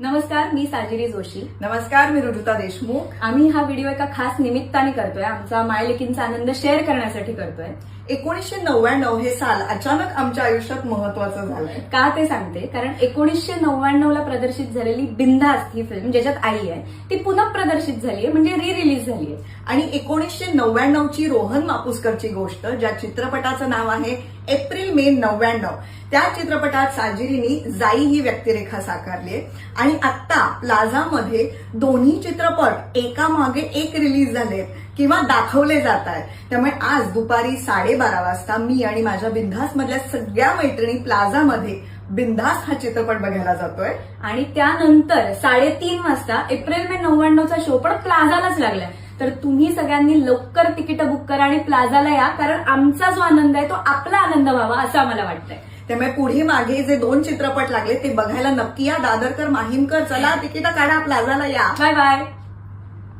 नमस्कार मी साजिरी जोशी. नमस्कार मी रुजुता देशमुख. आम्ही हा व्हिडिओ एका खास निमित्ताने करतोय. आमचा मायलेकींचा आनंद शेअर करण्यासाठी करतोय. एकोणीसशे नव्याण्णव हे साल अचानक आमच्या आयुष्यात महत्वाचं झालंय. का ते सांगते? कारण एकोणीसशे नव्याण्णव ला प्रदर्शित झालेली बिंदास ही फिल्म ज्याच्यात आई आहे ती पुन्हा प्रदर्शित झाली आहे म्हणजे री रिलीज झाली आहे. आणि एकोणीसशे नव्याण्णव ची रोहन मापुसकरची गोष्ट ज्या चित्रपटाचं नाव आहे एप्रिल मे नव्याण्णव. त्या चित्रपटात साजिरीनी जाई ही व्यक्तिरेखा साकारली आहे. आणि आत्ता प्लाझामध्ये दोन्ही चित्रपट एका मागे एक रिलीज झाले किंवा दाखवले जात आहेत. त्यामुळे आज दुपारी साडेबारा वाजता मी आणि माझ्या बिंधास मधल्या सगळ्या मैत्रिणी प्लाझामध्ये बिंदास हा चित्रपट बघायला जातोय. आणि त्यानंतर साडेतीन वाजता एप्रिल मे नव्याण्णवचा शो पण प्लाझालाच लागलाय. तर तुम्ही सगळ्यांनी लवकर तिकीट बुक करा आणि प्लाझाला या कारण आमचा जो आनंद आहे तो आपला आनंद व्हावा असं आम्हाला वाटतंय. त्यामुळे पुढे मागे जे दोन चित्रपट लागले ते बघायला नक्की या. दादरकर माहीमकर चला तिकीट काढा प्लाझाला या. Bye bye.